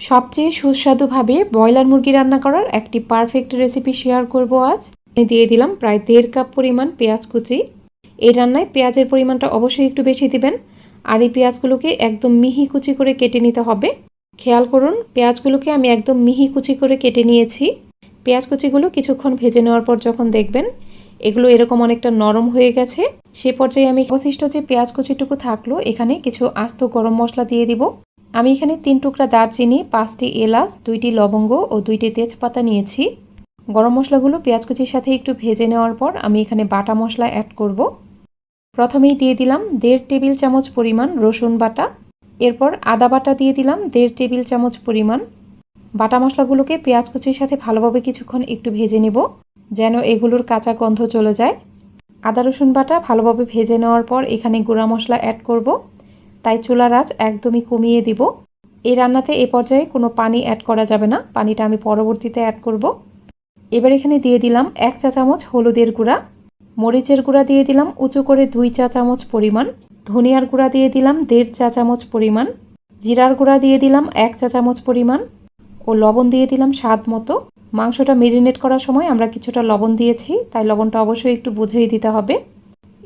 সবচেয়ে সুস্বাদুভাবে ব্রয়লার মুরগি রান্না করার একটি পারফেক্ট রেসিপি শেয়ার করব আজ। আমি দিয়ে দিলাম প্রায় দেড় কাপ পরিমাণ পেঁয়াজ কুচি। এই রান্নায় পেঁয়াজের পরিমাণটা অবশ্যই একটু বেশি দিবেন। আর এই পেঁয়াজগুলোকে একদম মিহি কুচি করে কেটে নিতে হবে। খেয়াল করুন, পেঁয়াজগুলোকে আমি একদম মিহি কুচি করে কেটে নিয়েছি। পেঁয়াজ কুচিগুলো কিছুক্ষণ ভেজে নেওয়ার পর যখন দেখবেন, এগুলো এরকম অনেকটা নরম হয়ে গেছে। সে পর্যায়ে আমি অবশিষ্ট যে পেঁয়াজ কুচিটুকু থাকল, এখানে কিছু আস্ত গরম মশলা দিয়ে দিব। আমি এখানে তিন টুকরা দারচিনি, পাঁচটি এলাচ, দুইটি লবঙ্গ ও দুইটি তেজপাতা নিয়েছি। গরম মশলাগুলো পেঁয়াজ কুচির সাথে একটু ভেজে নেওয়ার পর আমি এখানে বাটা মশলা অ্যাড করব। প্রথমেই দিয়ে দিলাম দেড় টেবিল চামচ পরিমাণ রসুন বাটা। এরপর আদা বাটা দিয়ে দিলাম দেড় টেবিল চামচ পরিমাণ। বাটা মশলাগুলোকে পেঁয়াজ কুচির সাথে ভালোভাবে কিছুক্ষণ একটু ভেজে নেব, যেন এগুলোর কাঁচা গন্ধ চলে যায়। আদা রসুন বাটা ভালোভাবে ভেজে নেওয়ার পর এখানে গুঁড়া মশলা অ্যাড করব। তাই চুলার আঁচ একদমই কমিয়ে দিব। এই রান্নাতে এ পর্যায়ে কোনো পানি অ্যাড করা যাবে না। পানিটা আমি পরবর্তীতে অ্যাড করব। এবার এখানে দিয়ে দিলাম এক চা চামচ হলুদের গুঁড়া, মরিচের গুঁড়া দিয়ে দিলাম উঁচু করে দুই চা চামচ পরিমাণ, ধনিয়ার গুঁড়া দিয়ে দিলাম দেড় চা চামচ পরিমাণ, জিরার গুঁড়া দিয়ে দিলাম এক চা চামচ পরিমাণ ও লবণ দিয়ে দিলাম স্বাদ মতো। মাংসটা মেরিনেট করার সময় আমরা কিছুটা লবণ দিয়েছি, তাই লবণটা অবশ্যই একটু বুঝেই দিতে হবে।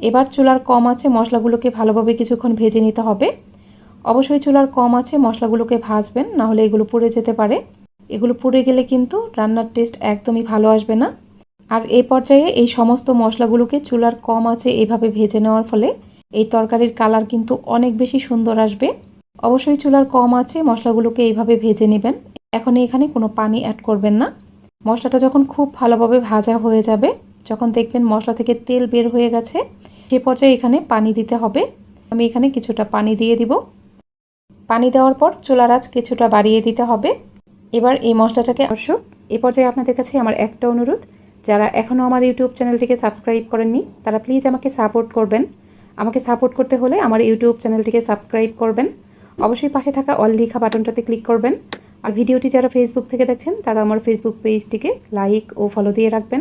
এবার চুলার কম আছে, মশলাগুলোকে ভালোভাবে কিছুক্ষণ ভেজে নিতে হবে। অবশ্যই চুলার কম আছে, মশলাগুলোকে ভাজবেন, নাহলে এগুলো পুড়ে যেতে পারে। এগুলো পুড়ে গেলে কিন্তু রান্নার টেস্ট একদমই ভালো আসবে না। আর এই পর্যায়ে এই সমস্ত মশলাগুলোকে চুলার কম আছে এভাবে ভেজে নেওয়ার ফলে এই তরকারির কালার কিন্তু অনেক বেশি সুন্দর আসবে। অবশ্যই চুলার কম আছে, মশলাগুলোকে এইভাবে ভেজে নেবেন। এখন এখানে কোনো পানি অ্যাড করবেন না। মশলাটা যখন খুব ভালোভাবে ভাজা হয়ে যাবে যখন দেখবেন মশলা থেকে তেল বের হয়ে গেছে, সে পর্যায়ে এখানে পানি দিতে হবে। আমি এখানে কিছুটা পানি দিয়ে দিব। পানি দেওয়ার পর চুলার কিছুটা বাড়িয়ে দিতে হবে। এবার এই মশলাটাকে অবশ্য এ পর্যায়ে আপনাদের কাছে আমার একটা অনুরোধ, যারা এখনও আমার ইউটিউব চ্যানেলটিকে সাবস্ক্রাইব করেননি, তারা প্লিজ আমাকে সাপোর্ট করবেন। আমাকে সাপোর্ট করতে হলে আমার ইউটিউব চ্যানেলটিকে সাবস্ক্রাইব করবেন। অবশ্যই পাশে থাকা অল লিখা বাটনটাতে ক্লিক করবেন। আর ভিডিওটি যারা ফেসবুক থেকে দেখছেন, তারা আমার ফেসবুক পেজটিকে লাইক ও ফলো দিয়ে রাখবেন।